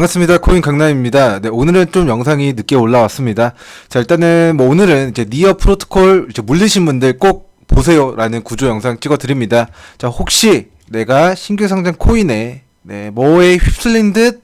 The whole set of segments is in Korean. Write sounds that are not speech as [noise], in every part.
반갑습니다. 코인 강남입니다. 네, 오늘은 좀 영상이 늦게 올라왔습니다. 자, 일단은 뭐 오늘은 이제 니어 프로토콜 이제 물리신 분들 꼭 보세요라는 구조 영상 찍어 드립니다. 자, 혹시 내가 신규 상장 코인에 네, 뭐에 휩쓸린 듯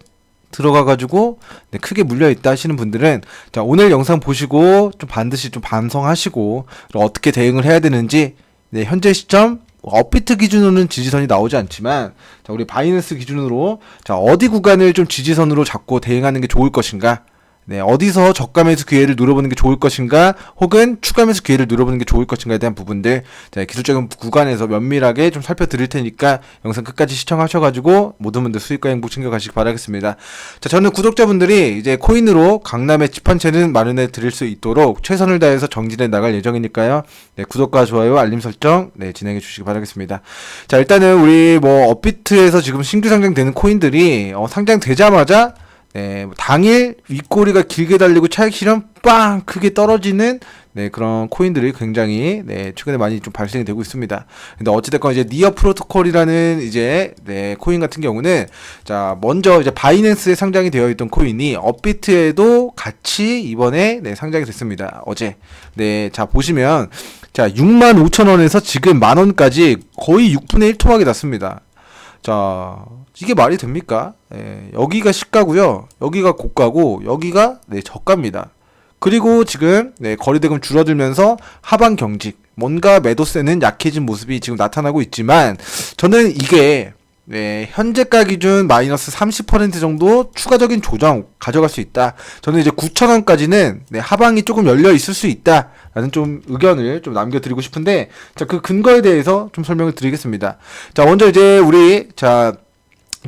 들어가 가지고 네, 크게 물려 있다 하시는 분들은 자, 오늘 영상 보시고 좀 반드시 좀 반성하시고 어떻게 대응을 해야 되는지 네, 현재 시점 업비트 기준으로는 지지선이 나오지 않지만 자, 우리 바이낸스 기준으로 자, 어디 구간을 좀 지지선으로 잡고 대응하는 게 좋을 것인가? 네, 어디서 매수 기회를 누려보는 게 좋을 것인가, 혹은 매수 기회를 누려보는 게 좋을 것인가에 대한 부분들, 자, 기술적인 구간에서 면밀하게 좀 살펴드릴 테니까 영상 끝까지 시청하셔가지고 모든 분들 수익과 행복 챙겨가시기 바라겠습니다. 자, 저는 구독자분들이 이제 코인으로 강남의 집 한 채는 마련해 드릴 수 있도록 최선을 다해서 정진해 나갈 예정이니까요. 네, 구독과 좋아요, 알림 설정, 네, 진행해 주시기 바라겠습니다. 자, 일단은 우리 뭐 업비트에서 지금 신규 상장되는 코인들이 어, 상장되자마자 네, 뭐 당일 윗꼬리가 길게 달리고 차익 실현 빵 크게 떨어지는 네, 그런 코인들이 굉장히 네, 최근에 많이 좀 발생이 되고 있습니다. 근데 어찌됐건 이제 니어 프로토콜이라는 이제 네, 코인 같은 경우는 자, 먼저 이제 바이낸스에 상장이 되어 있던 코인이 업비트에도 같이 이번에 네, 상장이 됐습니다. 어제. 네, 자, 보시면 자, 6만 5천 원에서 지금 만 원까지 거의 6분의 1 토막이 났습니다. 자, 이게 말이 됩니까? 예, 여기가 시가고요. 여기가 고가고 여기가 네, 저가입니다. 그리고 지금 네, 거리대금 줄어들면서 하방 경직, 뭔가 매도세는 약해진 모습이 지금 나타나고 있지만 저는 이게 네, 현재가 기준 마이너스 30% 정도 추가적인 조정 가져갈 수 있다. 저는 이제 9,000원까지는 네, 하방이 조금 열려 있을 수 있다. 라는 좀 의견을 좀 남겨 드리고 싶은데, 자, 그 근거에 대해서 좀 설명을 드리겠습니다. 자, 먼저 이제 우리, 자,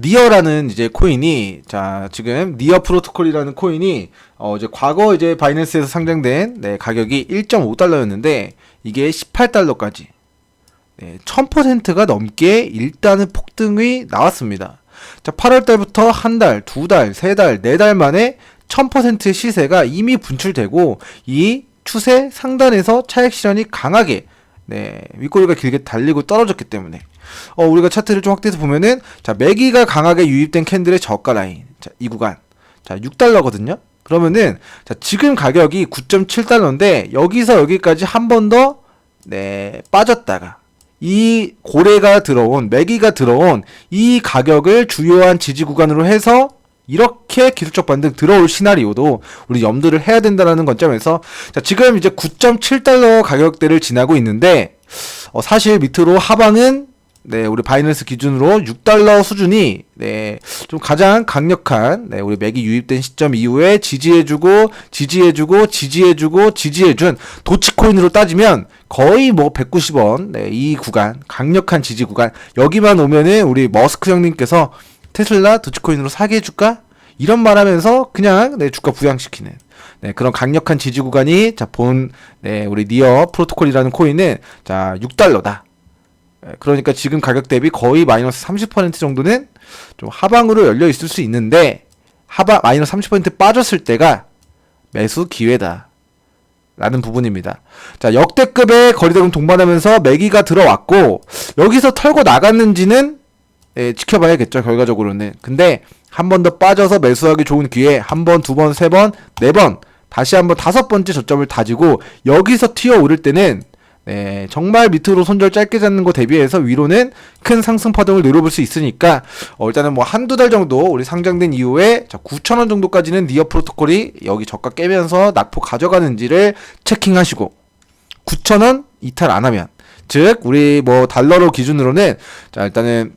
니어라는 이제 코인이 자 지금 니어 프로토콜이라는 코인이 어 이제 과거 이제 바이낸스에서 상장된 네, 가격이 1.5달러였는데 이게 18달러까지 네, 1000%가 넘게 일단은 폭등이 나왔습니다. 자 8월 달부터 한 달, 두 달, 세 달, 네 달 만에 1000%의 시세가 이미 분출되고 이 추세 상단에서 차익 실현이 강하게 네, 윗꼬리가 길게 달리고 떨어졌기 때문에 어, 우리가 차트를 좀 확대해서 보면은 자, 매기가 강하게 유입된 캔들의 저가 라인. 자, 이 구간. 자, 6달러거든요. 그러면은 자, 지금 가격이 9.7달러인데 여기서 여기까지 한 번 더 네, 빠졌다가 이 고래가 들어온 매기가 들어온 이 가격을 주요한 지지 구간으로 해서 이렇게 기술적 반등 들어올 시나리오도 우리 염두를 해야 된다는 관점에서 자 지금 이제 9.7달러 가격대를 지나고 있는데 어, 사실 밑으로 하방은 네, 우리 바이낸스 기준으로 6달러 수준이 네, 좀 가장 강력한 네, 우리 맥이 유입된 시점 이후에 지지해 주고 지지해 주고 지지해 주고 지지해 준 도치코인으로 따지면 거의 뭐 190원 네, 이 구간 강력한 지지 구간 여기만 오면은 우리 머스크 형님께서 테슬라 도치코인으로 사게 해 줄까? 이런 말 하면서 그냥 네, 주가 부양시키는 네, 그런 강력한 지지 구간이 자 본 네, 우리 니어 프로토콜이라는 코인은 자 6달러다. 예, 그러니까 지금 가격 대비 거의 마이너스 30% 정도는 좀 하방으로 열려 있을 수 있는데 하방 마이너스 30% 빠졌을 때가 매수 기회다. 라는 부분입니다. 자, 역대급의 거리대금 동반하면서 매기가 들어왔고 여기서 털고 나갔는지는 예, 지켜봐야겠죠, 결과적으로는. 근데 한 번 더 빠져서 매수하기 좋은 기회 한 번, 두 번, 세 번, 네 번 다시 한번 다섯 번째 저점을 다지고 여기서 튀어 오를 때는 네, 정말 밑으로 손절 짧게 잡는 거 대비해서 위로는 큰 상승 파동을 노려볼 수 있으니까 어, 일단은 뭐 한두 달 정도 우리 상장된 이후에 자, 9,000원 정도까지는 니어 프로토콜이 여기 저가 깨면서 낙폭 가져가는지를 체킹하시고 9,000원 이탈 안 하면 즉 우리 뭐 달러로 기준으로는 자 일단은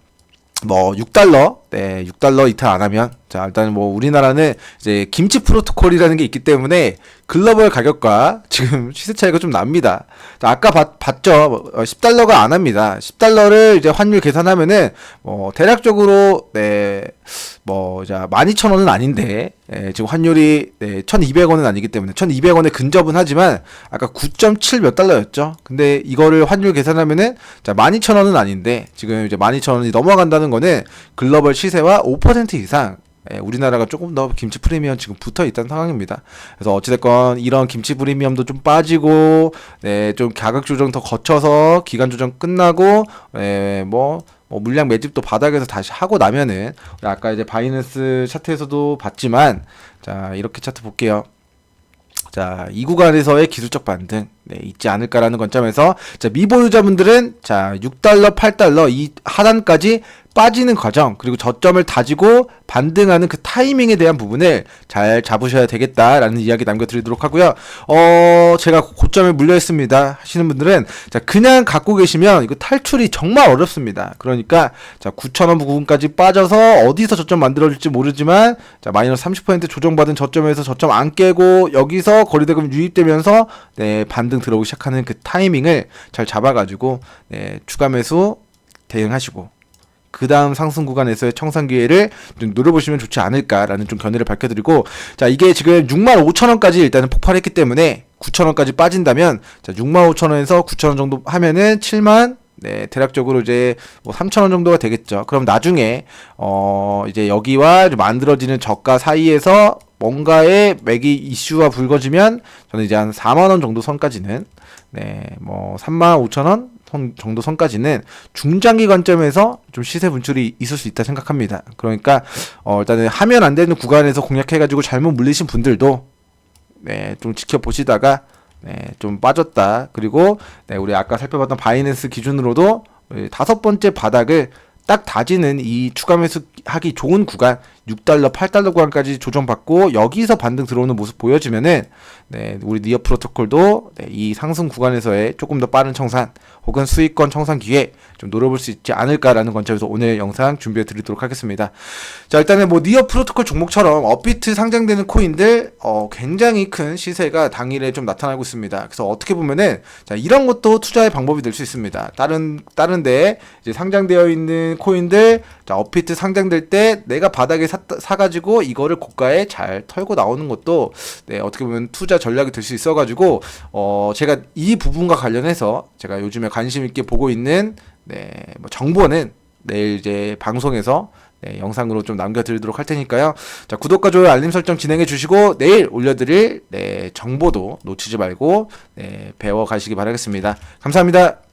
뭐 6달러 네 6달러 이탈 안 하면 자 일단 뭐 우리나라는 이제 김치 프로토콜이라는 게 있기 때문에 글로벌 가격과 지금 [laughs] 시세 차이가 좀 납니다. 자, 아까 봤, 봤죠. 10달러가 어, 안 합니다. 10달러를 이제 환율 계산하면은 뭐 대략적으로 네뭐 자 12,000원은 아닌데 예, 지금 환율이 네, 1,200원은 아니기 때문에 1,200원에 근접은 하지만 아까 9.7 몇 달러였죠. 근데 이거를 환율 계산하면은 자 12,000원은 아닌데 지금 이제 12,000원이 넘어간다는 거는 글로벌 시세와 5% 이상 예, 우리나라가 조금 더 김치 프리미엄 지금 붙어 있다는 상황입니다. 그래서 어찌됐건 이런 김치 프리미엄도 좀 빠지고, 네, 좀 가격 조정 더 거쳐서 기간 조정 끝나고, 네, 뭐, 뭐 물량 매집도 바닥에서 다시 하고 나면은 아까 이제 바이낸스 차트에서도 봤지만 자 이렇게 차트 볼게요. 자, 이 구간에서의 기술적 반등 네, 있지 않을까라는 관점에서 자, 미보유자분들은 자, 6달러, 8달러 이 하단까지 빠지는 과정 그리고 저점을 다지고 반등하는 그 타이밍에 대한 부분을 잘 잡으셔야 되겠다라는 이야기 남겨드리도록 하고요. 어, 제가 고점에 물려 있습니다 하시는 분들은 자, 그냥 갖고 계시면 이거 탈출이 정말 어렵습니다. 그러니까 자, 9,000원 부분까지 빠져서 어디서 저점 만들어질지 모르지만 자, 마이너스 30% 조정받은 저점에서 저점 안 깨고 여기서 거리대금 유입되면서 네, 반등 들어오기 시작하는 그 타이밍을 잘 잡아가지고 네, 추가 매수 대응하시고 그 다음 상승 구간에서의 청산 기회를 좀 노려보시면 좋지 않을까라는 좀 견해를 밝혀드리고 자 이게 지금 6만 5천 원까지 일단은 폭발했기 때문에 9천 원까지 빠진다면 자 6만 5천 원에서 9천 원 정도 하면은 7만 네, 대략적으로 이제 뭐 3천 원 정도가 되겠죠. 그럼 나중에 어 이제 여기와 좀 만들어지는 저가 사이에서 뭔가의 매기 이슈가 불거지면 저는 이제 한 4만 원 정도 선까지는 네, 뭐 3만 5천 원 선- 정도 선까지는 중장기 관점에서 좀 시세 분출이 있을 수 있다 생각합니다. 그러니까 어 일단은 하면 안 되는 구간에서 공략해가지고 잘못 물리신 분들도 네, 좀 지켜보시다가 네, 좀 빠졌다. 그리고 네, 우리 아까 살펴봤던 바이낸스 기준으로도 우리 다섯 번째 바닥을 딱 다지는 이 추가 매수하기 좋은 구간 6달러, 8달러 구간까지 조정받고 여기서 반등 들어오는 모습 보여지면은 네, 우리 니어 프로토콜도 네, 이 상승 구간에서의 조금 더 빠른 청산 혹은 수익권 청산 기회 좀 노려볼 수 있지 않을까라는 관점에서 오늘 영상 준비해 드리도록 하겠습니다. 자, 일단은 뭐 니어 프로토콜 종목처럼 업비트 상장되는 코인들 어, 굉장히 큰 시세가 당일에 좀 나타나고 있습니다. 그래서 어떻게 보면은 자, 이런 것도 투자의 방법이 될 수 있습니다. 다른 다른 데 이제 상장되어 있는 코인들 자, 업비트 상장될 때 내가 바닥에 사, 사가지고 이거를 고가에 잘 털고 나오는 것도 네, 어떻게 보면 투자 전략이 될 수 있어가지고 어, 제가 이 부분과 관련해서 제가 요즘에 관심 있게 보고 있는 네, 뭐 정보는 내일 이제 방송에서 네, 영상으로 좀 남겨드리도록 할 테니까요. 자, 구독과 좋아요, 알림 설정 진행해 주시고 내일 올려드릴 네, 정보도 놓치지 말고 네, 배워 가시기 바라겠습니다. 감사합니다.